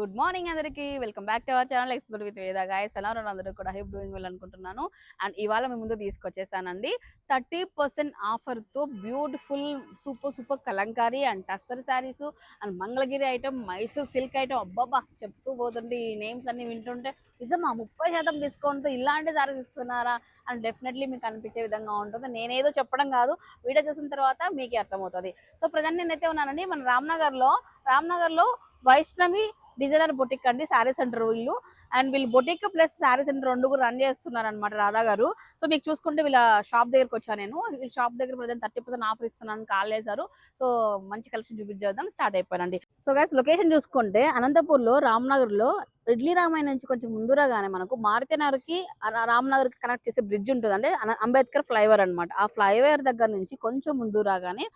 Good morning అందరికి. Welcome back to our channel expert with Veda. Guys ఎలా ఉన్నారు అందరూ కూడా? హెప్ డూయింగ్ వెల్ అనుకుంటున్నాను. అండ్ ఇవాళ మీ ముందు తీసుకొచ్చేసానండి. Thirty percent ఆఫర్తో beautiful super super Kalamkari and tussar saris and Mangalagiri item Mysore silk item. అబ్బాబా చెప్తూ పోతుంటే ఈ నేమ్స్ అన్ని వింటుంటే నిజమా ముప్పై శాతం డిస్కౌంట్తో ఇలాంటి శారీస్ ఇస్తున్నారా? అని డెఫినెట్లీ మీకు అనిపించే విధంగా ఉంటుంది. నేనేదో చెప్పడం కాదు. వీడియో చూసిన తర్వాత మీకే అర్థమవుతుంది. సో ప్రజెంట్ నేనైతే ఉన్నానండి. మన రామ్నగర్లో రామ్నగర్లో వైష్ణవి డిజైనర్ బొటిక్ అండి శారీ సెంటర్ వీళ్ళు. అండ్ వీళ్ళు బొటిక్ ప్లస్ శారీ సెంటర్ రెండు కూడా రన్ చేస్తున్నారు అనమాట రాధా గారు. సో మీకు చూసుకుంటే వీళ్ళ షాప్ దగ్గరకు వచ్చాను నేను. వీళ్ళ షాప్ దగ్గర ప్రజెంట్ థర్టీ పర్సెంట్ ఆఫర్ ఇస్తున్నాను కాల్ చేశారు. సో మంచి కలెక్షన్ చూపించేద్దాం స్టార్ట్ అయిపోయానండి. సో గైస్ లొకేషన్ చూసుకుంటే అనంతపూర్లో రామ్నగర్లో ఇడ్లీ రామాయణ నుంచి కొంచెం ముందురాగానే మనకు మారుతినగర్కి రామ్నగర్కి కనెక్ట్ చేసే బ్రిడ్జ్ ఉంటుంది. అంటే అంబేద్కర్ ఫ్లైఓవర్ అనమాట ఆ ఫ్లైఓవర్ దగ్గర నుంచి కొంచెం ముందు రాగానే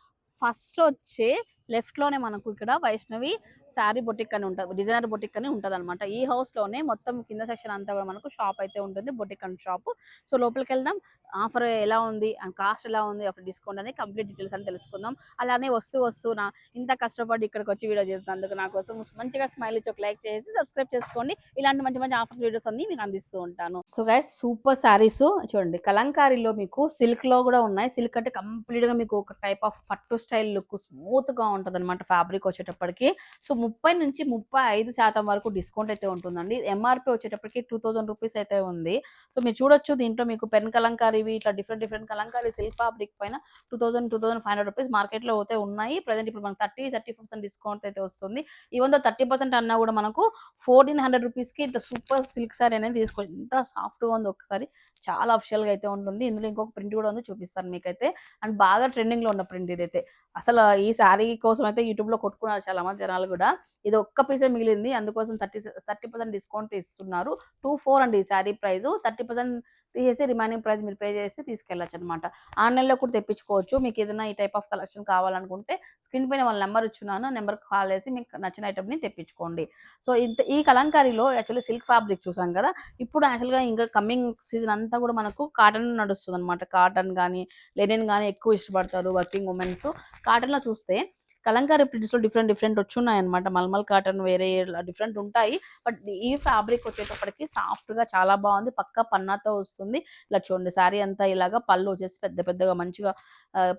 ఫస్ట్ వచ్చే లెఫ్ట్లోనే మనకు ఇక్కడ వైష్ణవి శారీ బొటిక్ అని ఉంటుంది డిజైనర్ బొటిక్ అని ఉంటుంది అనమాట ఈ హౌస్లోనే మొత్తం కింద సెక్షన్ అంతా కూడా మనకు షాప్ అయితే ఉంటుంది బొటిక్ అండ్ షాప్ సో లోపలికి వెళ్దాం. ఆఫర్ ఎలా ఉంది అండ్ కాస్ట్ ఎలా ఉంది అప్పుడు డిస్కౌంట్ అని కంప్లీట్ డీటెయిల్స్ అని తెలుసుకుందాం. అలానే వస్తూ వస్తూ నా ఇంత కష్టపడి ఇక్కడికి వచ్చి వీడియో చేసినందుకు నా కోసం మంచిగా స్మైల్ ఇచ్చి ఒక లైక్ చేసి సబ్స్క్రైబ్ చేసుకోండి. ఇలాంటి మంచి మంచి ఆఫర్స్ వీడియోస్ అన్ని మీకు అందిస్తూ ఉంటాను. సో గైస్ సూపర్ శారీస్ చూడండి. కలంకారీలో మీకు సిల్క్లో కూడా ఉన్నాయి. సిల్క్ అంటే కంప్లీట్గా మీకు ఒక టైప్ ఆఫ్ పట్టు స్టైల్ లుక్ స్మూత్గా ఉంటుంది అనమాట ఫ్యాబ్రిక్ వచ్చేటప్పటికి. సో ముప్పై నుంచి ముప్పై ఐదు శాతం వరకు డిస్కౌంట్ అయితే ఉంటుందండి. ఎంఆర్పి వచ్చేటప్పటికి టూ థౌసండ్ రూపీస్ అయితే ఉంది. సో మీరు చూడొచ్చు దీంట్లో మీకు పెన్ కలంకారీవి ఇట్లా different different Kalamkari silk fabric పైన two thousand two thousand five hundred rupees మార్కెట్లో అయితే ఉన్నాయి. ప్రజెంట్ ఇప్పుడు మనకు థర్టీ థర్టీ పర్సెంట్ డిస్కౌంట్ అయితే వస్తుంది. ఈవెన్ దో థర్టీ పర్సెంట్ అన్నా కూడా మనకు ఫోర్టీన్ హండ్రెడ్ రూపీస్కి ఇంత సూపర్ సిల్క్ సారీ అనేది తీసుకోవచ్చు ఇంత సాఫ్ట్గా ఉంది ఒకసారి చాలా అఫిషియల్గా అయితే ఉంటుంది. ఇందులో ఇంకొక ప్రింట్ కూడా ఉంది చూపిస్తాను మీకైతే. అండ్ బాగా ట్రెండింగ్లో ఉన్న ప్రింట్ ఇదైతే. అసలు ఈ శారీ కోసం అయితే యూట్యూబ్లో కొట్టుకున్నారు చాలా మంది జనాలు కూడా. ఇది ఒక్క పీసే మిగిలింది. అందుకోసం థర్టీ థర్టీ పర్సెంట్ డిస్కౌంట్ ఇస్తున్నారు. టూ ఫోర్ అండి ఈ శారీ ప్రైస్ థర్టీ పర్సెంట్ తీసేసి రిమైనింగ్ ప్రైస్ మీరు పే చేసి తీసుకెళ్ళచ్చు అనమాట ఆన్లైన్లో కూడా తెప్పించుకోవచ్చు. మీకు ఏదైనా ఈ టైప్ ఆఫ్ కలెక్షన్ కావాలనుకుంటే స్క్రీన్ పైన వాళ్ళ నెంబర్ ఇచ్చున్నాను. నెంబర్ కాల్ చేసి మీకు నచ్చిన ఐటమ్ని తెప్పించుకోండి. సో ఇంత ఈ కలంకారీలో యాక్చువల్లీ సిల్క్ ఫ్యాబ్రిక్ చూసాం కదా ఇప్పుడు యాక్చువల్గా ఇంకా కమింగ్ సీజన్ అంతా కూడా మనకు కాటన్ నడుస్తుంది అనమాట కాటన్ కానీ లెనిన్ కానీ ఎక్కువ ఇష్టపడతారు వర్కింగ్ ఉమెన్స్. కాటన్లో చూస్తే కలంకారీ ప్రింట్స్లో డిఫరెంట్ డిఫరెంట్ వచ్చున్నాయి అనమాట మల్మల్ కాటన్ వేరే డిఫరెంట్ ఉంటాయి. బట్ ఈ ఫ్యాబ్రిక్ వచ్చేటప్పటికి సాఫ్ట్గా చాలా బాగుంది. పక్క పన్నాతో వస్తుంది. ఇలా చూడండి శారీ అంతా ఇలాగా పళ్ళు వచ్చేసి పెద్ద పెద్దగా మంచిగా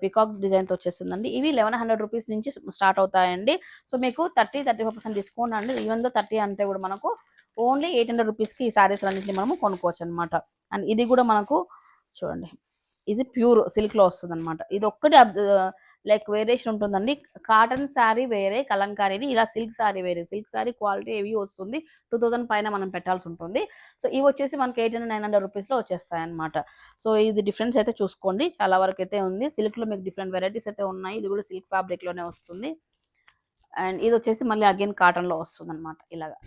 పికాక్ డిజైన్తో వచ్చేసిందండి ఇవి లెవెన్ హండ్రెడ్ రూపీస్ నుంచి స్టార్ట్ అవుతాయండి. సో మీకు thirty thirty five percent discount అండి. ఈవెన్ దో థర్టీ అంటే కూడా మనకు ఓన్లీ ఎయిట్ హండ్రెడ్ రూపీస్కి ఈ శారీస్ అన్నింటిని మనము కొనుక్కోవచ్చు అనమాట అండ్ ఇది కూడా మనకు చూడండి ఇది ప్యూర్ సిల్క్లో వస్తుంది అనమాట ఇది ఒక్కటి లైక్ వేరియేషన్ ఉంటుందండి. కాటన్ శారీ వేరే కలంకారీది ఇలా సిల్క్ శారీ వేరే. సిల్క్ శారీ క్వాలిటీ ఏవి వస్తుంది. టూ థౌసండ్ పైన మనం పెట్టాల్సి ఉంటుంది. సో ఇవి వచ్చేసి మనకి ఎయిట్ హండ్రెడ్ నైన్ హండ్రెడ్ రూపీస్లో వచ్చేస్తాయి అనమాట సో ఇది డిఫరెన్స్ అయితే చూసుకోండి. చాలా వరకు అయితే ఉంది. సిల్క్లో మీకు డిఫరెంట్ వెరైటీస్ అయితే ఉన్నాయి. ఇది కూడా సిల్క్ ఫ్యాబ్రిక్లోనే వస్తుంది. అండ్ ఇది వచ్చేసి మళ్ళీ అగైన్ కాటన్లో వస్తుంది అనమాట ఇలాగా.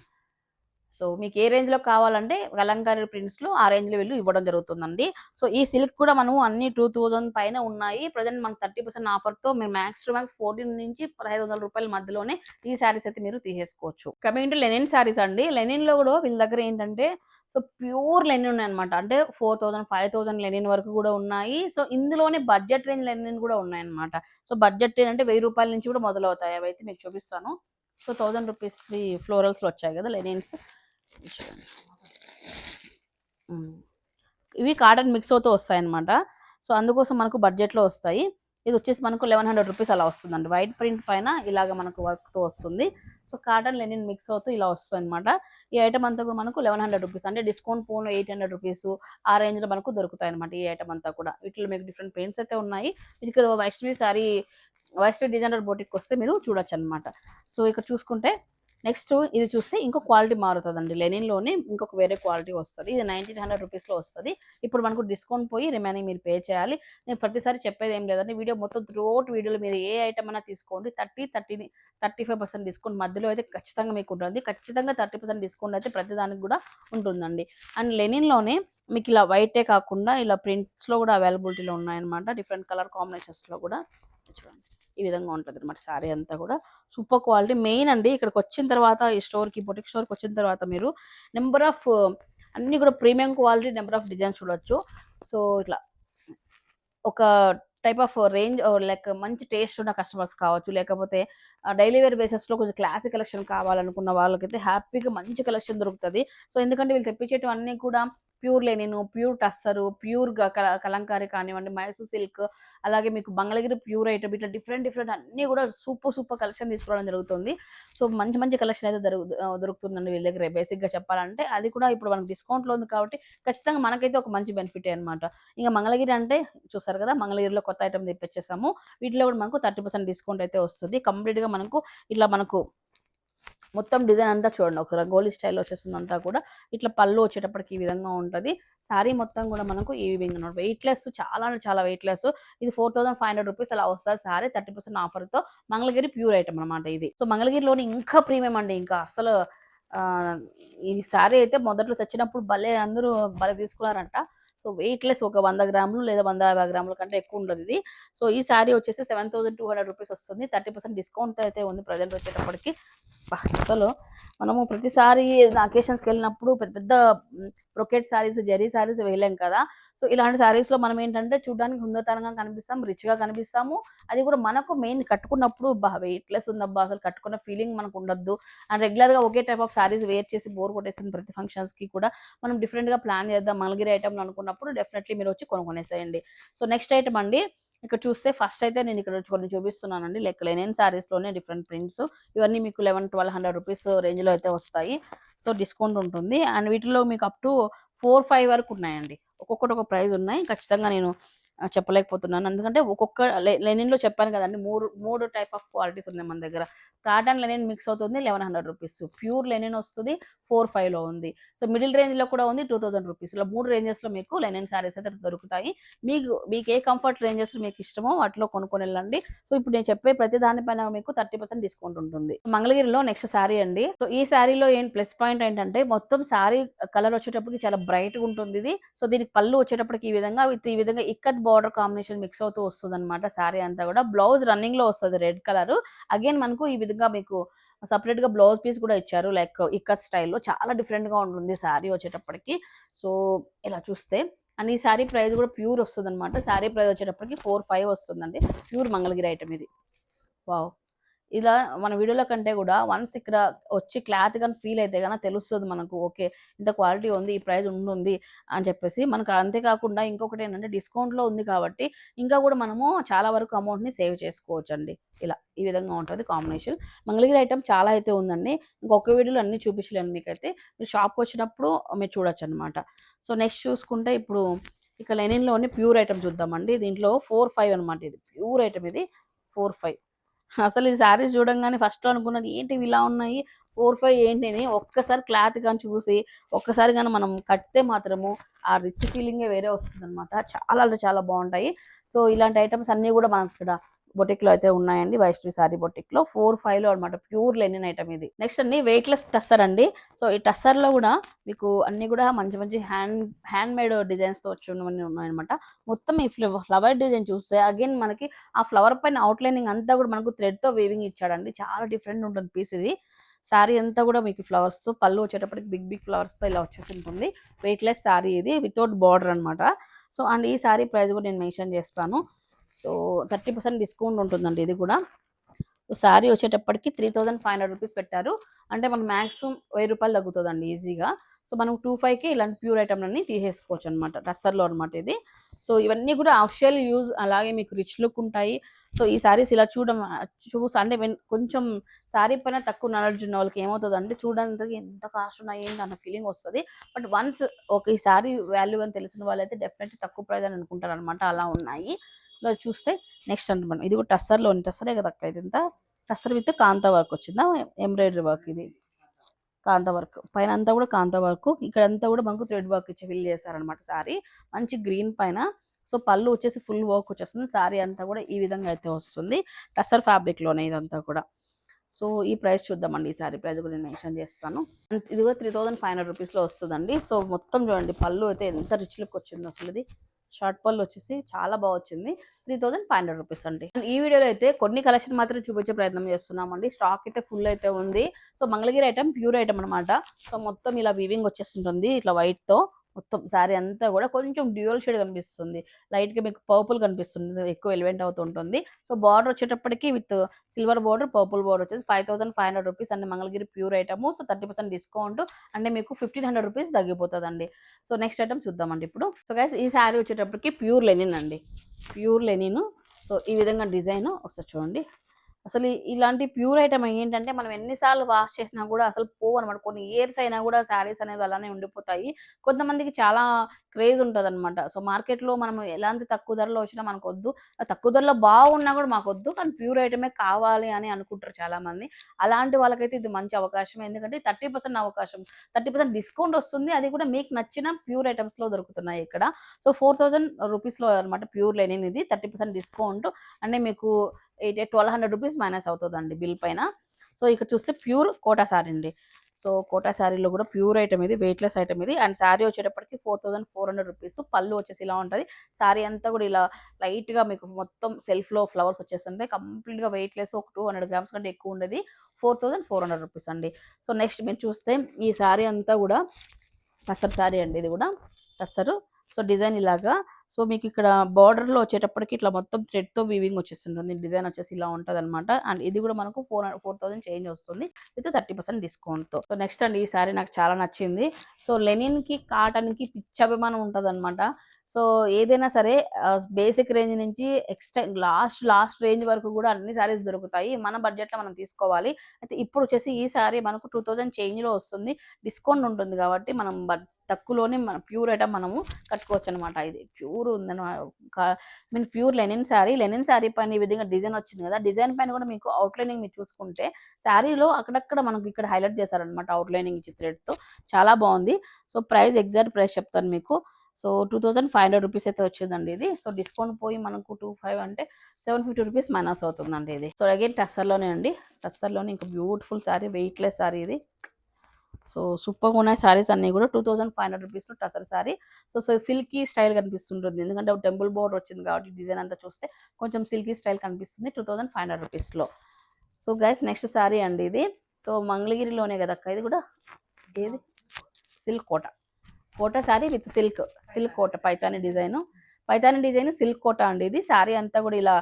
సో మీకు ఏ రేంజ్లో కావాలంటే కలంకారీ ప్రింట్స్లో ఆ రేంజ్లో వెళ్ళి ఇవ్వడం జరుగుతుందండి. సో ఈ సిల్క్ కూడా మనము అన్ని టూ థౌజండ్ పైన ఉన్నాయి. ప్రజెంట్ మనకు థర్టీ పర్సెంట్ ఆఫర్తో మీరు మ్యాక్స్ టు మ్యాక్స్ ఫోర్టీన్ నుంచి పదహైదు వందల రూపాయల మధ్యలోనే ఈ శారీస్ అయితే మీరు తీసేసుకోవచ్చు. కమింగ్ టు లెనిన్ శారీస్ అండి. లెనిన్లో కూడా వీళ్ళ దగ్గర ఏంటంటే సో ప్యూర్ లెనిన్ ఉన్నాయి అనమాట అంటే four thousand five thousand linen వరకు కూడా ఉన్నాయి. సో ఇందులోనే బడ్జెట్ రేంజ్ లెనిన్ కూడా ఉన్నాయి అనమాట సో బడ్జెట్ అంటే వెయ్యి రూపాయల నుంచి కూడా మొదలవుతాయి. అవి అయితే మీకు చూపిస్తాను. సో థౌసండ్ రూపీస్ ఫ్లోరల్స్లో వచ్చాయి కదా లెనిన్స్. ఇవి కాటన్ మిక్స్ అవుతూ వస్తాయి అనమాట సో అందుకోసం మనకు బడ్జెట్లో వస్తాయి. ఇది వచ్చేసి మనకు లెవెన్ హండ్రెడ్ రూపీస్ అలా వస్తుందండి. వైట్ ప్రింట్ పైన ఇలాగ మనకు వర్క్తో వస్తుంది. సో కాటన్ లెనిన్ మిక్స్ అవుతూ ఇలా వస్తుంది అనమాట ఈ ఐటమ్ అంతా కూడా మనకు లెవెన్ హండ్రెడ్ రూపీస్ అంటే డిస్కౌంట్ ఫోన్ ఎయిట్ హండ్రెడ్ రూపీస్ ఆ రేంజ్లో మనకు దొరుకుతాయి అనమాట ఈ ఐటమ్ అంతా కూడా. వీటిలో మీకు డిఫరెంట్ పెయింట్స్ అయితే ఉన్నాయి. ఇక్కడ Vaishnavi sorry Vaishnavi designer boutique వస్తే మీరు చూడొచ్చు అనమాట సో ఇక్కడ చూసుకుంటే నెక్స్ట్ ఇది చూస్తే ఇంకో క్వాలిటీ మారుతుందండి. లెనిన్లోనే ఇంకొక వేరే క్వాలిటీ వస్తుంది. ఇది నైన్టీన్ హండ్రెడ్ రూపీస్లో వస్తుంది. ఇప్పుడు మనకు డిస్కౌంట్ పోయి రిమైనింగ్ మీరు పే చేయాలి. నేను ప్రతిసారి చెప్పేది ఏం లేదండి. వీడియో మొత్తం త్రూఅవుట్ వీడియోలో మీరు ఏ ఐటమ్ అయినా తీసుకోండి. Thirty thirty thirty five percent discount మధ్యలో అయితే ఖచ్చితంగా మీకు ఉంటుంది. ఖచ్చితంగా థర్టీ పర్సెంట్ డిస్కౌంట్ అయితే ప్రతి దానికి కూడా ఉంటుందండి. అండ్ లెనిన్లోనే మీకు ఇలా వైటే కాకుండా ఇలా ప్రింట్స్లో కూడా అవైలబిలిటీలో ఉన్నాయన్నమాట. డిఫరెంట్ కలర్ కాంబినేషన్స్లో కూడా. చూడండి. ఈ విధంగా ఉంటుంది అనమాట శారీ అంతా కూడా. Super quality. మెయిన్ అండి ఇక్కడికి వచ్చిన తర్వాత ఈ స్టోర్కి బొటిక్ స్టోర్కి వచ్చిన తర్వాత మీరు నెంబర్ ఆఫ్ అన్ని కూడా premium quality number of designs చూడొచ్చు. సో ఇట్లా ఒక టైప్ ఆఫ్ రేంజ్ లైక్ మంచి టేస్ట్ ఉన్న కస్టమర్స్ కావచ్చు. లేకపోతే డైలీ వేర్ బేసిస్లో కొంచెం క్లాసిక్ కలెక్షన్ కావాలనుకున్న వాళ్ళకైతే హ్యాపీగా మంచి కలెక్షన్ దొరుకుతుంది. సో ఎందుకంటే వీళ్ళు తెప్పించేటివన్నీ కూడా pure linen pure tussar pure Kalamkari కానివ్వండి మైసూర్ సిల్క్ అలాగే మీకు మంగళగిరి ప్యూర్ ఐటమ్ ఇట్లా డిఫరెంట్ డిఫరెంట్ అన్నీ కూడా సూపర్ సూపర్ కలెక్షన్ తీసుకోవడం జరుగుతుంది. సో మంచి మంచి కలెక్షన్ అయితే దొరుకు దొరుకుతుందండి వీళ్ళ దగ్గర. బేసిక్గా చెప్పాలంటే అది కూడా ఇప్పుడు మనకి డిస్కౌంట్లో ఉంది కాబట్టి ఖచ్చితంగా మనకైతే ఒక మంచి బెనిఫిట్ అనమాట ఇంకా మంగళగిరి అంటే చూసారు కదా మంగళగిరిలో కొత్త ఐటమ్ తెప్పించేసాము. వీటిలో కూడా మనకు థర్టీ పర్సెంట్ డిస్కౌంట్ అయితే వస్తుంది. కంప్లీట్గా మనకు ఇట్లా మనకు మొత్తం డిజైన్ అంతా చూడండి. ఒక రంగోలీ స్టైల్ వచ్చేస్తుంది అంతా కూడా ఇట్లా పళ్ళు వచ్చేటప్పటికి ఈ విధంగా ఉంటుంది. సారీ మొత్తం కూడా మనకు ఈ విధంగా వెయిట్ లెస్ చాలా అంటే చాలా వెయిట్ లెస్ ఇది four thousand five hundred rupees అలా వస్తుంది సారీ. థర్టీ పర్సెంట్ ఆఫర్తో మంగళగిరి ప్యూర్ ఐటమ్ అనమాట ఇది. సో మంగళగిరిలోని ఇంకా ప్రీమియం అండి. ఇంకా అసలు ఈ సారీ అయితే మొదట్లో తెచ్చినప్పుడు భలే అందరూ భలే తీసుకున్నారంట. సో వెయిట్ లెస్ ఒక వంద గ్రాములు లేదా వంద యాభై గ్రాముల కంటే ఎక్కువ ఉండదు ఇది. సో ఈ సారీ వచ్చేసి seven thousand two hundred rupees వస్తుంది. థర్టీ పర్సెంట్ డిస్కౌంట్ అయితే ఉంది ప్రజెంట్ వచ్చేటప్పటికి. అసలు మనము ప్రతిసారి అకేషన్స్కి వెళ్ళినప్పుడు పెద్ద పెద్ద బ్రొకెట్ శారీస్ జరీ శారీస్ వేయలేం కదా. సో ఇలాంటి శారీస్లో మనం ఏంటంటే చూడడానికి హుందతనంగా కనిపిస్తాం రిచ్గా కనిపిస్తాము. అది కూడా మనకు మెయిన్ కట్టుకున్నప్పుడు బా వెయిట్లెస్ ఉందబ్బా అసలు కట్టుకున్న ఫీలింగ్ మనకు ఉండద్దు. అండ్ రెగ్యులర్గా ఒకే టైప్ ఆఫ్ శారీస్ వేర్ చేసి బోర్ కొట్టేసిన ప్రతి ఫంక్షన్స్కి కూడా మనం డిఫరెంట్గా ప్లాన్ చేద్దాం మలగిరి ఐటమ్ అనుకున్నప్పుడు డెఫినెట్లీ మీరు వచ్చి కొనుక్కునేసేయండి. సో నెక్స్ట్ ఐటమ్ అండి ఇక్కడ చూస్తే ఫస్ట్ అయితే నేను ఇక్కడ కొన్ని చూపిస్తున్నానండి. లైక్ లెనిన్ శారీస్లోనే డిఫరెంట్ ప్రింట్స్ ఇవన్నీ మీకు లెవెన్ ట్వెల్వ్ హండ్రెడ్ రూపీస్ రేంజ్లో అయితే వస్తాయి. సో డిస్కౌంట్ ఉంటుంది. అండ్ వీటిలో మీకు అప్ టు ఫోర్ ఫైవ్ వరకు ఉన్నాయండి. ఒక్కొక్కటి ఒక ప్రైస్ ఉన్నాయి. ఖచ్చితంగా నేను చెప్పలేకపోతున్నాను. ఎందుకంటే ఒక్కొక్క లెనిన్లో చెప్పాను కదండి మూడు మూడు టైప్ ఆఫ్ క్వాలిటీస్ ఉన్నాయి మన దగ్గర. కాటన్ లెనిన్ మిక్స్ అవుతుంది eleven hundred rupees pure linen వస్తుంది ఫోర్ ఫైవ్లో ఉంది. సో మిడిల్ రేంజ్లో కూడా ఉంది టూ థౌసండ్ రూపీస్ ఇలా మూడు రేంజెస్లో లో మీకు లెనిన్ శారీస్ అయితే దొరుకుతాయి. మీకు మీకు ఏ కంఫర్ట్ రేంజెస్ మీకు ఇష్టమో వాటిలో కొనుక్కొని వెళ్ళండి. సో ఇప్పుడు నేను చెప్పే ప్రతి దానిపైన మీకు థర్టీ పర్సెంట్ డిస్కౌంట్ ఉంటుంది. మంగళగిరిలో నెక్స్ట్ శారీ అండి. సో ఈ శారీలో ఏం ప్లస్ పాయింట్ ఏంటంటే మొత్తం శారీ కలర్ వచ్చేటప్పటికి చాలా బ్రైట్గా ఉంటుంది ఇది. సో దీనికి పళ్ళు వచ్చేటప్పటికి ఈ విధంగా ఈ విధంగా ఇక్కత్ బార్డర్ కాంబినేషన్ మిక్స్ అవుతూ వస్తుంది అనమాట శారీ అంతా కూడా. బ్లౌజ్ రన్నింగ్లో వస్తుంది రెడ్ కలర్ అగైన్ మనకు ఈ విధంగా మీకు సపరేట్గా బ్లౌజ్ పీస్ కూడా ఇచ్చారు. లైక్ ఇక్కత్ స్టైల్లో చాలా డిఫరెంట్గా ఉంటుంది శారీ వచ్చేటప్పటికి. సో ఇలా చూస్తే. అండ్ ఈ శారీ ప్రైస్ కూడా ప్యూర్ వస్తుంది అనమాట శారీ ప్రైస్ వచ్చేటప్పటికి ఫోర్ ఫైవ్ వస్తుందండి. ప్యూర్ మంగళగిరి ఐటమ్ ఇది. వావ్ ఇలా మన వీడియోల కంటే కూడా వన్స్ ఇక్కడ వచ్చి క్లాత్ కానీ ఫీల్ అయితే కానీ తెలుస్తుంది మనకు. ఓకే ఇంత క్వాలిటీ ఉంది ఈ ప్రైస్ ఉంటుంది అని చెప్పేసి మనకు అంతేకాకుండా ఇంకొకటి ఏంటంటే డిస్కౌంట్లో ఉంది కాబట్టి ఇంకా కూడా మనము చాలా వరకు అమౌంట్ని సేవ్ చేసుకోవచ్చు అండి ఇలా ఈ విధంగా ఉంటుంది కాంబినేషన్ మంగళగిరి ఐటమ్ చాలా అయితే ఉందండి. ఇంకొక వీడియోలో అన్ని చూపించలేను మీకైతే. మీరు షాప్కి వచ్చినప్పుడు మీరు చూడొచ్చు అనమాట సో నెక్స్ట్ చూసుకుంటే ఇప్పుడు ఇక లెనిన్లోని ప్యూర్ ఐటమ్ చూద్దామండి. దీంట్లో ఫోర్ ఫైవ్ అనమాట ఇది. ప్యూర్ ఐటమ్ ఇది. ఫోర్ ఫైవ్ అసలు ఈ శారీస్ చూడంగానే ఫస్ట్ అనుకున్నది ఏంటి ఇవి ఇలా ఉన్నాయి? ఫోర్ ఫైవ్ ఏంటి? అని ఒక్కసారి క్లాత్ కానీ చూసి ఒక్కసారి కానీ మనం కట్టితే మాత్రము ఆ రిచ్ ఫీలింగే వేరే వస్తుంది అనమాట చాలా అంటే చాలా బాగుంటాయి. సో ఇలాంటి ఐటమ్స్ అన్నీ కూడా మనకు ఇక్కడ బొటిక్లో అయితే ఉన్నాయండి వైష్ణవి సారీ బొటిక్లో ఫోర్ ఫైవ్లో అనమాట ప్యూర్ లెనిన్ ఐటమ్ ఇది. నెక్స్ట్ అండి వెయిట్లెస్ టస్సర్ అండి. సో ఈ టస్సర్లో కూడా మీకు అన్ని కూడా మంచి మంచి హ్యాండ్ హ్యాండ్ మేడ్ డిజైన్స్తో వచ్చి ఉన్నవన్నీ ఉన్నాయన్నమాట. మొత్తం ఈ ఫ్లవర్ డిజైన్ చూస్తే అగైన్ మనకి ఆ ఫ్లవర్ పైన అవుట్లైనింగ్ అంతా కూడా మనకు థ్రెడ్తో వేవింగ్ ఇచ్చాడండి. చాలా డిఫరెంట్ ఉంటుంది పీస్ ఇది. శారీ అంతా కూడా మీకు ఫ్లవర్స్తో పళ్ళు వచ్చేటప్పటికి బిగ్ బిగ్ ఫ్లవర్స్తో ఇలా వచ్చేసి ఉంటుంది. వెయిట్లెస్ శారీ ఇది వితౌట్ బార్డర్ అనమాట సో అండ్ ఈ శారీ ప్రైస్ కూడా నేను మెన్షన్ చేస్తాను. సో థర్టీ పర్సెంట్ డిస్కౌంట్ ఉంటుందండి ఇది కూడా. సో శారీ వచ్చేటప్పటికి three thousand five hundred rupees పెట్టారు. అంటే మనకు మ్యాక్సిమం వెయ్యి రూపాయలు తగ్గుతుందండి ఈజీగా. సో మనం టూ ఫైవ్కి ఇలాంటి ప్యూర్ ఐటమ్లన్నీ తీసేసుకోవచ్చు అనమాట టస్సర్లో అనమాట ఇది. సో ఇవన్నీ కూడా అఫిషియల్ యూజ్ అలాగే మీకు రిచ్ లుక్ ఉంటాయి. సో ఈ శారీస్ ఇలా చూడడం చూసి అంటే కొంచెం శారీ పైన తక్కువ నాలెడ్జ్ ఉన్న వాళ్ళకి ఏమవుతుంది అంటే చూడడానికి ఎంత కాస్ట్ ఉన్నాయి ఏంటి అన్న ఫీలింగ్ వస్తుంది. బట్ వన్స్ ఒక ఈ శారీ వాల్యూ అని తెలిసిన వాళ్ళైతే డెఫినెట్లీ తక్కువ ప్రైజ్ అని అనుకుంటారు అనమాట అలా ఉన్నాయి. ఇలా చూస్తే నెక్స్ట్ అంటే మనం. ఇది కూడా టస్సర్లో టస్సరే కదా అక్క ఇది ఇంత. టస్సర్ విత్ కాంతా వర్క్ వచ్చిందా? ఎంబ్రాయిడరీ వర్క్ ఇది. కాంత వర్క్. పైన అంతా కూడా కాంత వర్క్. ఇక్కడ అంతా కూడా మనకు థ్రెడ్ వర్క్ ఇచ్చి ఫిల్ చేశారనమాట సారీ. మంచి గ్రీన్ పైన. సో పళ్ళు వచ్చేసి ఫుల్ వర్క్ వచ్చేస్తుంది. సారీ అంతా కూడా ఈ విధంగా అయితే వస్తుంది. టస్సర్ ఫ్యాబ్రిక్లోనే ఇదంతా కూడా. సో ఈ ప్రైస్ చూద్దామండి ఈ సారీ. ప్రైస్ కూడా నేను మెన్షన్ చేస్తాను. ఇది కూడా త్రీ థౌసండ్ ఫైవ్ హండ్రెడ్ రూపీస్లో వస్తుందండి. సో మొత్తం చూడండి పళ్ళు అయితే ఎంత రిచ్ లుక్ వచ్చింది అసలు ఇది. షార్ట్ పళ్ళు వచ్చేసి చాలా బాగా వచ్చింది. Three thousand five hundred rupees అండి. ఈ వీడియోలో అయితే కొన్ని కలెక్షన్ మాత్రం చూపించే ప్రయత్నం చేస్తున్నామండి. స్టాక్ అయితే ఫుల్ అయితే ఉంది. So Mangalagiri item pure item అనమాట సో మొత్తం ఇలా వీవింగ్ వచ్చేస్తుంటుంది. ఇట్లా వైట్తో తో. మొత్తం శారీ అంతా కూడా కొంచెం డ్యూయల్ షేడ్ కనిపిస్తుంది. లైట్గా మీకు పర్పుల్ కనిపిస్తుంది. ఎక్కువ ఎలివెంట్ అవుతుంటుంది సో బార్డర్ వచ్చేటప్పటికి with silver border purple border వచ్చేసి five thousand five hundred rupees and Mangalagiri pure item. So thirty percent discount అంటే మీకు ఫిఫ్టీన్ హండ్రెడ్ రూపీస్ తగ్గిపోతుందండి. సో నెక్స్ట్ ఐటమ్ చూద్దామండి ఇప్పుడు. సో గైస్ ఈ శారీ వచ్చేటప్పటికి ప్యూర్ లెనిన్ అండి. Pure linen. సో ఈ విధంగా డిజైన్. ఒకసారి చూడండి. అసలు ఇలాంటి ప్యూర్ ఐటమ్ ఏంటంటే మనం ఎన్నిసార్లు వాష్ చేసినా కూడా అసలు పోవు అనమాట కొన్ని ఇయర్స్ అయినా కూడా శారీస్ అనేవి అలానే ఉండిపోతాయి. కొంతమందికి చాలా క్రేజ్ ఉంటుంది అనమాట సో మార్కెట్లో మనం ఎలాంటి తక్కువ ధరలో వచ్చినా మనకు వద్దు తక్కువ ధరలో బాగున్నా కూడా మాకు వద్దు కానీ ప్యూర్ ఐటమే కావాలి అని అనుకుంటారు చాలా మంది అలాంటి వాళ్ళకైతే ఇది మంచి అవకాశం ఎందుకంటే థర్టీ పర్సెంట్ అవకాశం థర్టీ పర్సెంట్ డిస్కౌంట్ వస్తుంది. అది కూడా మీకు నచ్చిన ప్యూర్ ఐటమ్స్లో దొరుకుతున్నాయి ఇక్కడ. సో ఫోర్ థౌసండ్ రూపీస్లో అనమాట ప్యూర్ లెనిన్ ఇది. Thirty percent discount. అంటే మీకు eight twelve hundred rupees minus అవుతుందండి బిల్ పైన. సో ఇక్కడ చూస్తే ప్యూర్ కోటా శారీ అండి. సో కోటా శారీలో కూడా ప్యూర్ ఐటమ్ ఇది వెయిట్లెస్ ఐటమ్ ఇది. అండ్ శారీ వచ్చేటప్పటికి four thousand four hundred rupees పళ్ళు వచ్చేసి ఇలా ఉంటుంది. శారీ అంతా కూడా ఇలా లైట్గా మీకు మొత్తం సెల్ఫ్లో ఫ్లవర్స్ వచ్చేస్తుంటాయి. కంప్లీట్గా వెయిట్లెస్ ఒక టూ హండ్రెడ్ గ్రామ్స్ కంటే ఎక్కువ ఉండేది. Four thousand four hundred rupees అండి. సో నెక్స్ట్ మీరు చూస్తే ఈ శారీ అంతా కూడా టస్సర్ శారీ అండి. ఇది కూడా టస్సరు. సో డిజైన్ ఇలాగా సో మీకు ఇక్కడ బార్డర్లో వచ్చేటప్పటికి ఇట్లా మొత్తం థ్రెడ్తో వీవింగ్ వచ్చేస్తుంటుంది. డిజైన్ వచ్చేసి ఇలా ఉంటుంది అనమాట అండ్ ఇది కూడా మనకు ఫోర్ ఫోర్ థౌసండ్ చేంజ్ వస్తుంది విత్ థర్టీ పర్సెంట్ డిస్కౌంట్తో. సో నెక్స్ట్ అండి ఈ శారీ నాకు చాలా నచ్చింది. సో లెనిన్కి కాటన్కి పిచ్చభిమానం ఉంటుంది అనమాట సో ఏదైనా సరే బేసిక్ రేంజ్ నుంచి ఎక్స్టె లాస్ట్ లాస్ట్ రేంజ్ వరకు కూడా అన్ని శారీస్ దొరుకుతాయి. మన బడ్జెట్లో మనం తీసుకోవాలి. అయితే ఇప్పుడు వచ్చేసి ఈ సారీ మనకు టూ థౌజండ్ చేంజ్లో వస్తుంది. డిస్కౌంట్ ఉంటుంది కాబట్టి మనం బడ్ తక్కువలోనే మన ప్యూర్ అయితే మనము కట్టుకోవచ్చు అనమాట ఇది ప్యూర్ ఉందన్నమాట mean pure linen sari. Linen sari పైన ఈ విధంగా డిజైన్ వచ్చింది కదా. డిజైన్ పైన కూడా మీకు అవుట్లైనింగ్ మీరు చూసుకుంటే శారీలో అక్కడక్కడ మనకు ఇక్కడ హైలైట్ చేశారనమాట అవుట్లైనింగ్ ఇచ్చి చాలా బాగుంది. సో ప్రైస్ ఎగ్జాక్ట్ ప్రైస్ చెప్తాను మీకు. So two thousand five hundred rupees అయితే వచ్చిందండి ఇది. సో డిస్కౌంట్ పోయి మనకు టూ ఫైవ్ అంటే సెవెన్ ఫిఫ్టీ రూపీస్ మైనస్ అవుతుందండి ఇది. సో అగైన్ టస్సర్లోనే అండి. టస్సర్లోనే ఇంకా బ్యూటిఫుల్ శారీ వెయిట్లెస్ శారీ ఇది. సో సూపర్గా ఉన్నాయి శారీస్ అన్నీ కూడా టూ థౌసండ్ ఫైవ్ హండ్రెడ్ రూపీస్లో tussar sari so silky style కనిపిస్తుంటుంది. ఎందుకంటే టెంపుల్ బోర్డర్ వచ్చింది కాబట్టి డిజైన్ అంతా చూస్తే కొంచెం సిల్కీ స్టైల్ కనిపిస్తుంది టూ థౌసండ్ ఫైవ్ హండ్రెడ్ రూపీస్లో. సో గైస్ నెక్స్ట్ శారీ అండి ఇది. సో మంగళగిరిలోనే కదా అక్క? ఇది కూడా ఏది? Silk Kota. Kota sari with silk silk Kota. Paithani design. Paithani design silk Kota అండి ఇది. శారీ అంతా కూడా ఇలా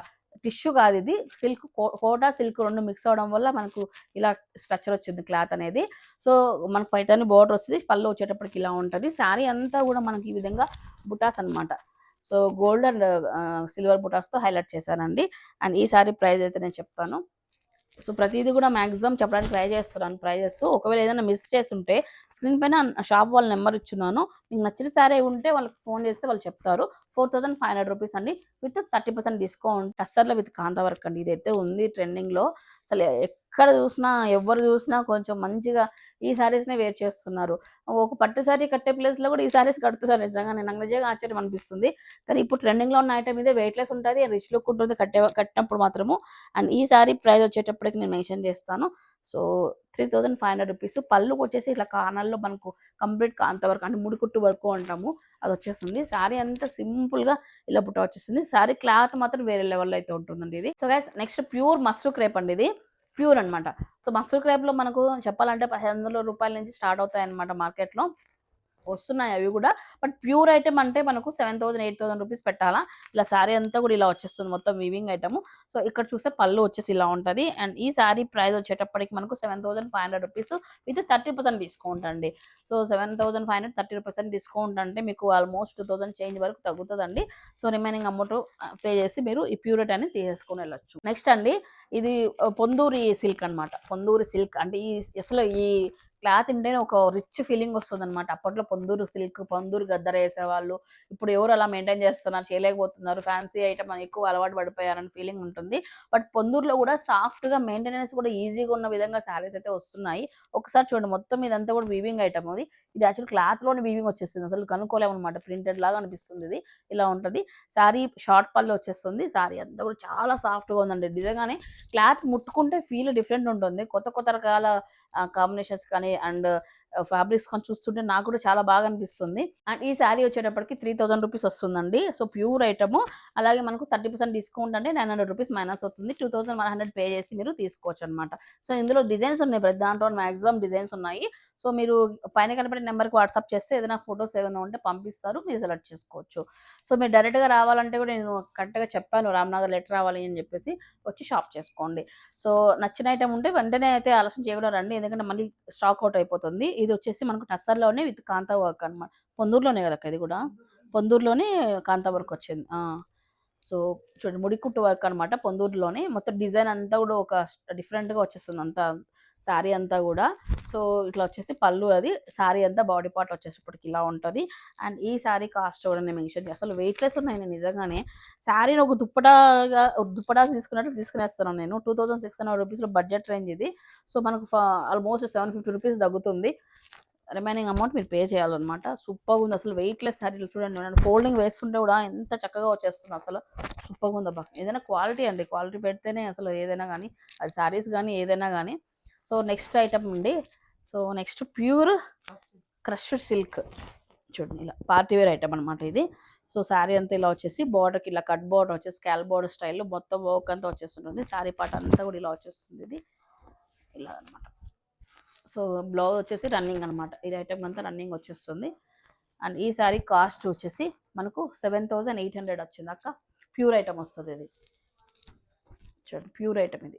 టిష్యూ కాదు ఇది. సిల్క్ కోటా సిల్క్ రెండు మిక్స్ అవడం వల్ల మనకు ఇలా స్ట్రక్చర్ వచ్చింది క్లాత్ అనేది. సో మనకు పైతాన్ని బోర్డర్ వస్తుంది. పళ్ళు వచ్చేటప్పటికి ఇలా ఉంటుంది. శారీ అంతా కూడా మనకి ఈ విధంగా బుటాస్ అన్నమాట. సో గోల్డ్ అండ్ సిల్వర్ బుటాస్తో హైలైట్ చేశానండి అండ్ ఈ శారీ ప్రైస్ అయితే నేను చెప్తాను. సో ప్రతిదీ కూడా మాక్సిమం చెప్పడానికి ట్రై చేస్తున్నాను ప్రైజెస్. ఒకవేళ ఏదైనా మిస్ చేసి ఉంటే స్క్రీన్ పైన షాప్ వాళ్ళ నెంబర్ ఇచ్చున్నాను. మీకు నచ్చిన సారీ ఉంటే వాళ్ళకి ఫోన్ చేస్తే వాళ్ళు చెప్తారు. Four thousand five hundred rupees అండి. With thirty percent discount. టస్టర్లో with kantha work అండి. ఇదైతే ఉంది ట్రెండింగ్లో. అసలు ఎక్కడ చూసినా ఎవరు చూసినా కొంచెం మంచిగా ఈ శారీస్నే వేర్ చేస్తున్నారు. ఒక పట్టు శారీ కట్టే ప్లేస్లో కూడా ఈ శారీస్ కడుతున్నారు నిజంగా. నేను నాకు నిజంగా ఆశ్చర్యం అనిపిస్తుంది. కానీ ఇప్పుడు ట్రెండింగ్లో ఉన్న ఐటమ్ ఇదే వెయిట్లెస్ ఉంటుంది రిచ్ లుక్ ఉంటుంది కట్టే కట్టినప్పుడు మాత్రము. అండ్ ఈ శారీ ప్రైస్ వచ్చేటప్పటికి నేను మెన్షన్ చేస్తాను. So three thousand five hundred rupees పళ్ళుకి వచ్చేసి ఇట్లా కానాల్లో మనకు కంప్లీట్ అంతవరకు వరకు అంటే ముడికుట్టు వరకు అంటాము. అది వచ్చేస్తుంది. శారీ అంతా సింపుల్గా ఇలా బుట్ట వచ్చేస్తుంది. శారీ క్లాత్ మాత్రం వేరే లెవెల్లో అయితే ఉంటుందండి ఇది. So guys next pure moss crepe అండి ఇది. ప్యూర్ అనమాట సో మసూర్ క్రేప్లో మనకు చెప్పాలంటే పదిహేను వందల రూపాయల నుంచి స్టార్ట్ అవుతాయి అనమాట మార్కెట్లో. వస్తున్నాయి అవి కూడా. బట్ ప్యూర్ ఐటమ్ అంటే మనకు seven thousand eight thousand rupees పెట్టాలా. ఇలా శారీ అంతా కూడా ఇలా వచ్చేస్తుంది మొత్తం వీవింగ్ ఐటమ్ సో ఇక్కడ చూస్తే పళ్ళు వచ్చేసి ఇలా ఉంటుంది. అండ్ ఈ శారీ ప్రైస్ వచ్చేటప్పటికి మనకు seven thousand five hundred rupees with thirty percent discount అండి. So seven thousand five hundred thirty percent discount అంటే మీకు ఆల్మోస్ట్ టూ థౌసండ్ చేంజ్ వరకు తగ్గుతుందండి. సో రిమైనింగ్ అమౌంట్ పే చేసి మీరు ఈ ప్యూరిటీ అనేది తీసేసుకొని వెళ్ళొచ్చు. నెక్స్ట్ అండి ఇది పొందూరి సిల్క్ అన్నమాట. పొందూరి సిల్క్ అంటే ఈ అసలు ఈ క్లాత్ ఉంటేనే ఒక రిచ్ ఫీలింగ్ వస్తుంది అనమాట అప్పట్లో పొందూరు సిల్క్ పొందూరు గద్దర వేసేవాళ్ళు. ఇప్పుడు ఎవరు అలా మెయింటైన్ చేస్తున్నారు చేయలేకపోతున్నారు ఫ్యాన్సీ ఐటమ్ ఎక్కువ అలవాటు పడిపోయారని ఫీలింగ్ ఉంటుంది. బట్ పొందూరులో కూడా సాఫ్ట్గా మెయింటెనెన్స్ కూడా ఈజీగా ఉన్న విధంగా శారీస్ అయితే వస్తున్నాయి. ఒకసారి చూడండి మొత్తం ఇదంతా కూడా వీవింగ్ ఐటమ్ అది. ఇది యాక్చువల్ క్లాత్లోనే వీవింగ్ వచ్చేస్తుంది. అసలు కనుక్కోలేమన్నమాట. ప్రింటెడ్ లాగా అనిపిస్తుంది ఇది. ఇలా ఉంటుంది. శారీ షార్ట్ పళ్ళు వచ్చేస్తుంది. శారీ అంతా కూడా చాలా సాఫ్ట్గా ఉందండి. నిజంగానే క్లాత్ ముట్టుకుంటే ఫీల్ డిఫరెంట్ ఉంటుంది. కొత్త కొత్త రకాల కాంబినేషన్స్ కానీ అండ్ ఫ్యాబ్రిక్స్ కానీ చూస్తుంటే నాకు కూడా చాలా బాగా అనిపిస్తుంది. అండ్ ఈ శారీ వచ్చేటప్పటికి త్రీ థౌసండ్ రూపీస్ వస్తుందండి. So pure item. అలాగే మనకు థర్టీ పర్సెంట్ డిస్కౌంట్ అంటే నైన్ హండ్రెడ్ రూపీస్ మైనస్ అవుతుంది. Two thousand one hundred pay చేసి మీరు తీసుకోవచ్చు అనమాట సో ఇందులో డిజైన్స్ ఉన్నాయి. ప్రతి దాంట్లో మాక్సిమం డిజైన్స్ ఉన్నాయి. సో మీరు పైన కనపడే నెంబర్కి వాట్సాప్ చేస్తే ఏదైనా ఫొటోస్ ఏమైనా ఉంటే పంపిస్తారు. మీరు సెలెక్ట్ చేసుకోవచ్చు. సో మీరు డైరెక్ట్గా రావాలంటే కూడా నేను కరెక్ట్గా చెప్పాను. రామ్నగర్ లెటర్ రావాలి అని చెప్పేసి వచ్చి షాప్ చేసుకోండి. సో నచ్చిన ఐటమ్ ఉంటే వెంటనే అయితే ఆలస్యం చేయకుండా రండి. ఎందుకంటే మళ్ళీ స్టాక్ అవుట్ అయిపోతుంది. ఇది వచ్చేసి మనకు టస్సర్లోనే విత్ కాంతా వర్క్ అనమాట పొందూరులోనే కదా ఇది కూడా? పొందూరులోనే కాంతా వర్క్ వచ్చింది. సో చూడండి ముడికుట్టు వర్క్ అనమాట పొందూరులోనే. మొత్తం డిజైన్ అంతా కూడా ఒక డిఫరెంట్గా వచ్చేస్తుంది అంతా. శారీ అంతా కూడా. సో ఇట్లా వచ్చేసి పళ్ళు అది శారీ అంతా బాడీ పార్ట్ వచ్చేసప్పటికి ఇలా ఉంటుంది. అండ్ ఈ శారీ కాస్ట్ కూడా నేను మెన్షన్ చేస్తాను అసలు వెయిట్లెస్ ఉన్నాయి నేను నిజంగానే. శారీని ఒక దుప్పటాగా దుప్పటా తీసుకున్నట్టు తీసుకునేస్తాను నేను. టూ థౌసండ్ సిక్స్ హండ్రెడ్ రూపీస్లో బడ్జెట్ రేంజ్ ఇది. సో మనకు ఆల్మోస్ట్ సెవెన్ ఫిఫ్టీ రూపీస్ తగ్గుతుంది. రిమైనింగ్ అమౌంట్ మీరు పే చేయాలన్నమాట. సూపర్గా ఉంది. అసలు వెయిట్లెస్ శారీ చూడండి. నేను ఫోల్డింగ్ వేస్తుంటే కూడా ఎంత చక్కగా వచ్చేస్తుంది అసలు. సూపర్గా ఉంది అబ్బా ఏదైనా క్వాలిటీ అండి. క్వాలిటీ పెడితేనే అసలు ఏదైనా కానీ అది శారీస్ కానీ ఏదైనా కానీ సో నెక్స్ట్ ఐటమ్ అండి. So next pure crushed silk. చూడండి ఇలా పార్టీ వేర్ ఐటమ్ అనమాట ఇది. సో శారీ అంతా ఇలా వచ్చేసి బార్డర్కి ఇలా కట్ బార్డర్ వచ్చేసి స్కాల్ బార్డర్ స్టైల్లో మొత్తం వర్క్ అంతా వచ్చేస్తుంటుంది. శారీ పార్ట్ అంతా కూడా ఇలా వచ్చేస్తుంది ఇది. ఇలా అనమాట సో బ్లౌజ్ వచ్చేసి రన్నింగ్ అనమాట ఈ ఐటమ్ అంతా రన్నింగ్ వచ్చేస్తుంది. అండ్ ఈ శారీ కాస్ట్ వచ్చేసి మనకు సెవెన్ థౌజండ్ ఎయిట్ హండ్రెడ్ వచ్చింది అక్క. ప్యూర్ ఐటమ్ వస్తుంది ఇది. చూడండి ప్యూర్ ఐటమ్ ఇది.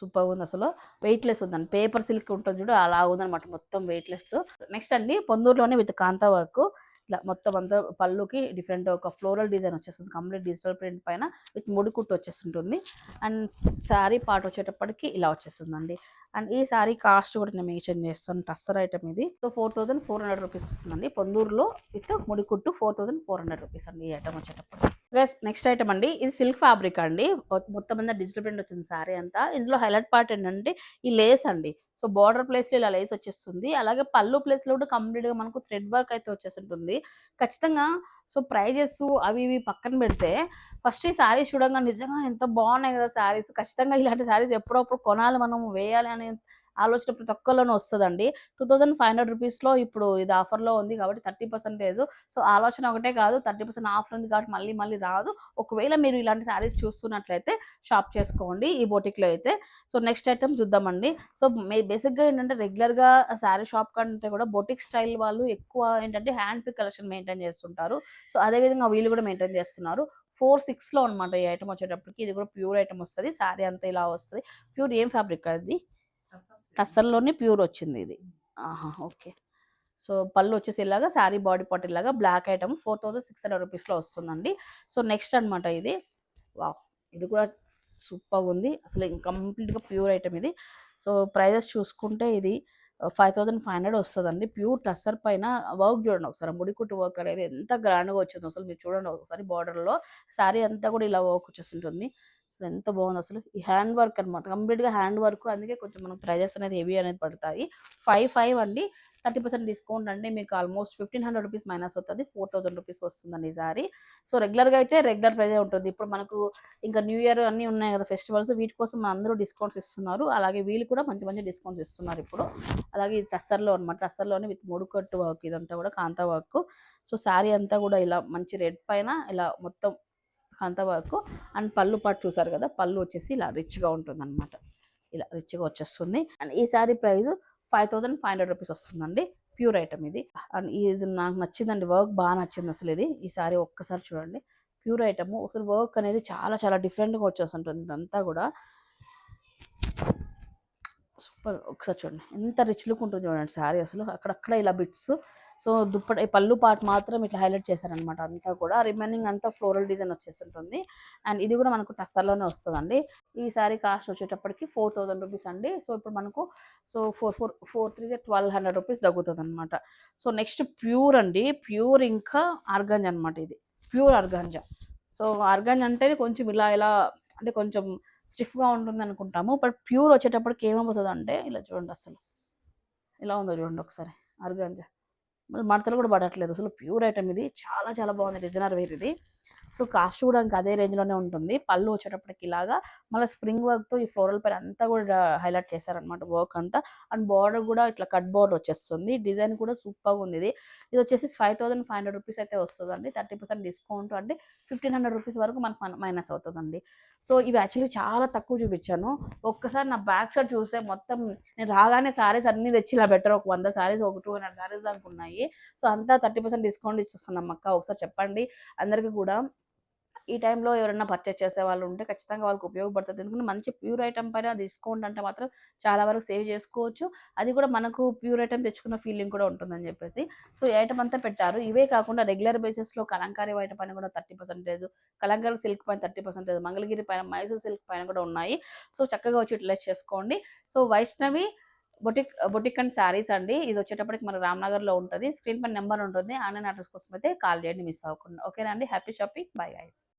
సూపర్ ఉంది అసలు. వెయిట్లెస్ ఉందండి. పేపర్ సిల్క్ ఉంటుంది చూడు అలా ఉందన్నమాట మొత్తం వెయిట్లెస్ నెక్స్ట్ అండి పొందూరులోనే విత్ కాంతా వర్క్ ఇట్లా మొత్తం అంతా పళ్ళుకి డిఫరెంట్ ఒక ఫ్లోరల్ డిజైన్ వచ్చేస్తుంది. కంప్లీట్ డిజిటల్ ప్రింట్ పైన విత్ ముడి కుట్టు వచ్చేస్తుంటుంది. అండ్ శారీ పార్ట్ వచ్చేటప్పటికి ఇలా వచ్చేస్తుందండి. అండ్ ఈ శారీ కాస్ట్ కూడా నేను మెన్షన్ చేస్తాను. టస్సర్ ఐటమ్ ఇది. So four thousand four hundred rupees వస్తుందండి. పొందూరులో విత్ ముడి కుట్టు four thousand four hundred rupees అండి ఈ ఐటమ్ వచ్చేటప్పుడు నెక్స్ట్ ఐటమ్ అండి. ఇది సిల్క్ ఫ్యాబ్రిక్ అండి. మొత్తం అంతా డిజిటల్ ప్రింట్ వచ్చింది శారీ అంతా. ఇందులో హైలైట్ పార్ట్ ఏంటంటే ఈ లేస్ అండి. సో బార్డర్ ప్లేస్లో ఇలా లేస్ వచ్చేస్తుంది. అలాగే పళ్ళు ప్లేస్లో కూడా కంప్లీట్గా మనకు థ్రెడ్ వర్క్ అయితే వచ్చేస్తుంటుంది. ఖచ్చితంగా సో ప్రైజెస్ అవి ఇవి పక్కన పెడితే ఫస్ట్ ఈ శారీస్ చూడంగా నిజంగా ఎంత బాగున్నాయి కదా శారీస్. ఖచ్చితంగా ఇలాంటి శారీస్ ఎప్పుడప్పుడు కొనాలి మనం వేయాలి అనే ఆలోచన ప్రతి ఒక్కరిలోనూ వస్తుందండి. టూ థౌజండ్ ఫైవ్ హండ్రెడ్ రూపీస్లో ఇప్పుడు ఇది ఆఫర్లో ఉంది కాబట్టి థర్టీ పర్సెంటేజ్ సో ఆలోచన ఒకటే కాదు థర్టీ పర్సెంట్ ఆఫర్ ఉంది కాబట్టి మళ్ళీ మళ్ళీ రాదు. ఒకవేళ మీరు ఇలాంటి శారీస్ చూస్తున్నట్లయితే షాప్ చేసుకోండి ఈ బొటిక్లో అయితే. సో నెక్స్ట్ ఐటమ్ చూద్దామండి. సో బేసిక్గా ఏంటంటే రెగ్యులర్గా శారీ షాప్ కంటే కూడా బొటిక్ స్టైల్ వాళ్ళు ఎక్కువ ఏంటంటే హ్యాండ్ పిక్ కలెక్షన్ మెయింటైన్ చేస్తుంటారు. సో అదేవిధంగా వీళ్ళు కూడా మెయింటైన్ చేస్తున్నారు. ఫోర్ సిక్స్లో అనమాట ఈ ఐటమ్ వచ్చేటప్పటికి. ఇది కూడా ప్యూర్ ఐటమ్ వస్తుంది. శారీ అంతా ఇలా వస్తుంది. ప్యూర్ ఏం ఫ్యాబ్రిక్ అది? టస్సర్లోనే ప్యూర్ వచ్చింది ఇది. ఆహా ఓకే. సో పళ్ళు వచ్చేసి ఇలాగా శారీ బాడీ పార్ట్ ఇలాగా black item four thousand six hundred రూపీస్లో వస్తుందండి. సో నెక్స్ట్ అనమాట ఇది. వావ్! ఇది కూడా సూపర్ ఉంది. అసలు కంప్లీట్గా ప్యూర్ ఐటమ్ ఇది. సో ప్రైజెస్ చూసుకుంటే ఇది ఫైవ్ థౌసండ్ ఫైవ్ హండ్రెడ్ వస్తుందండి. ప్యూర్ టస్సర్ పైన వర్క్ చూడండి ఒకసారి. ముడికుట్టు వర్క్ అనేది ఎంత గ్రాండ్గా వచ్చిందో. అసలు మీరు చూడండి ఒకసారి బార్డర్లో. శారీ అంతా కూడా ఇలా వర్క్ వచ్చేసి ఉంటుంది ఎంత బాగుంది అసలు. ఈ హ్యాండ్ వర్క్ అనమాట కంప్లీట్గా హ్యాండ్ వర్క్. అందుకే కొంచెం మనకు ప్రైజెస్ అనేది హెవీ అనేది పడతాయి. ఫైవ్ ఫైవ్ అండి. థర్టీ పర్సెంట్ డిస్కౌంట్ అండి. మీకు almost fifteen hundred rupees minus అవుతుంది ఫోర్ థౌసండ్ రూపీస్ వస్తుందండి ఈ సారీ. సో రెగ్యులర్గా అయితే రెగ్యులర్ ప్రైజే ఉంటుంది. ఇప్పుడు మనకు ఇంకా న్యూ ఇయర్ అన్నీ ఉన్నాయి కదా ఫెస్టివల్స్. వీటి కోసం అందరూ డిస్కౌంట్స్ ఇస్తున్నారు. అలాగే వీళ్ళు కూడా మంచి మంచి డిస్కౌంట్స్ ఇస్తున్నారు ఇప్పుడు. అలాగే ఇది టస్సర్లో అనమాట టస్సర్లోనే విత్ ముడుకట్టు వర్క్ ఇదంతా కూడా కాంతా వర్క్. సో శారీ అంతా కూడా ఇలా మంచి రెడ్ పైన ఇలా మొత్తం కాంతా వర్క్. అండ్ పళ్ళు పాటు చూసారు కదా పళ్ళు వచ్చేసి ఇలా రిచ్గా ఉంటుంది అనమాట ఇలా రిచ్గా వచ్చేస్తుంది. అండ్ ఈ sari price five thousand five hundred rupees వస్తుందండి. ప్యూర్ ఐటమ్ ఇది. అండ్ ఇది నాకు నచ్చిందండి. వర్క్ బాగా నచ్చింది అసలు ఇది. ఈ సారీ ఒక్కసారి చూడండి. Pure item. అసలు వర్క్ అనేది చాలా చాలా డిఫరెంట్గా వచ్చేస్తుంటుంది ఇదంతా కూడా. సూపర్. ఒకసారి చూడండి. ఎంత రిచ్ లుక్ ఉంటుంది చూడండి శారీ అసలు. అక్కడక్కడ ఇలా బిట్స్ సో దుప్పటి పళ్ళు పార్ట్ మాత్రం ఇట్లా హైలైట్ చేశారనమాట అంతా కూడా రిమైనింగ్ అంతా ఫ్లోరల్ డిజైన్ వచ్చేస్తుంటుంది. అండ్ ఇది కూడా మనకు టస్సర్లోనే వస్తుందండి. ఈ సారీ కాస్ట్ వచ్చేటప్పటికి ఫోర్ థౌజండ్ రూపీస్ అండి. సో ఇప్పుడు మనకు so four four four three twelve hundred rupees తగ్గుతుంది అనమాట సో నెక్స్ట్ ప్యూర్ అండి. ప్యూర్ ఇంకా ఆర్గంజ్ అనమాట ఇది. Pure organza. సో ఆర్గాంజ్ అంటే కొంచెం ఇలా ఇలా అంటే కొంచెం స్టిఫ్గా ఉంటుంది అనుకుంటాము. బట్ ప్యూర్ వచ్చేటప్పటికి ఏమవుతుంది అంటే ఇలా చూడండి అసలు. ఇలా ఉందో చూడండి ఒకసారి. ఆర్గాంజా. మడతలు కూడా పడట్లేదు. అసలు ప్యూర్ ఐటమ్ ఇది. చాలా చాలా బాగుంది. డిజైనర్ వేర్ ఇది. సో కాస్ట్ కూడా ఇంకా అదే రేంజ్లోనే ఉంటుంది. పళ్ళు వచ్చేటప్పటికి ఇలాగా మళ్ళీ స్ప్రింగ్ వర్క్తో ఈ ఫ్లోరల్ పైన అంతా కూడా హైలైట్ చేశారనమాట వర్క్ అంతా. అండ్ బార్డర్ కూడా ఇట్లా కట్ బార్డర్ వచ్చేస్తుంది. డిజైన్ కూడా సూపర్గా ఉంది ఇది. ఇది వచ్చేసి five thousand five hundred rupees అయితే వస్తుందండి. థర్టీ పర్సెంట్ డిస్కౌంట్ అంటే ఫిఫ్టీన్ హండ్రెడ్ రూపీస్ వరకు మనకు మైనస్ అవుతుందండి. సో ఇవి యాక్చువల్లీ చాలా తక్కువ చూపించాను. ఒక్కసారి నా బ్యాక్ సైడ్ చూస్తే మొత్తం నేను రాగానే సారీస్ అన్ని తెచ్చి ఇలా బెటర్ ఒక వంద సారీస్ ఒక టూ హండ్రెడ్ సారీస్ దాకా ఉన్నాయి. సో అంతా థర్టీ పర్సెంట్ డిస్కౌంట్ ఇచ్చేస్తున్నాం అక్క. ఒకసారి చెప్పండి అందరికీ కూడా. ఈ టైంలో ఎవరైనా పర్చేస్ చేసే వాళ్ళు ఉంటే ఖచ్చితంగా వాళ్ళకి ఉపయోగపడుతుంది. ఎందుకంటే మంచి ప్యూర్ ఐటమ్ పైన డిస్కౌంట్ అంటే మాత్రం చాలా వరకు సేవ్ చేసుకోవచ్చు. అది కూడా మనకు ప్యూర్ ఐటమ్ తెచ్చుకున్న ఫీలింగ్ కూడా ఉంటుందని చెప్పేసి. సో ఈ ఐటమ్ అంతా పెట్టారు. ఇవే కాకుండా రెగ్యులర్ బేసిస్లో కలంకారీ ఐటమ్ పైన కూడా థర్టీ పర్సెంటేజ్ కలంకారీ సిల్క్ పైన థర్టీ పర్సెంటేజ్ మంగళగిరి పైన మైసూర్ సిల్క్ పైన కూడా ఉన్నాయి. సో చక్కగా వచ్చి యూటిలైజ్ చేసుకోండి. So Vaishnavi boutique boutique and saris అండి. ఇది వచ్చేటప్పటికి మన రామ్నగర్లో ఉంటుంది. స్క్రీన్ పైన నెంబర్ ఉంటుంది. ఆన్లైన్ అడ్రస్ కోసం అయితే కాల్ చేయండి మిస్ అవ్వకుండా. ఓకేనా అండి? Happy shopping bye guys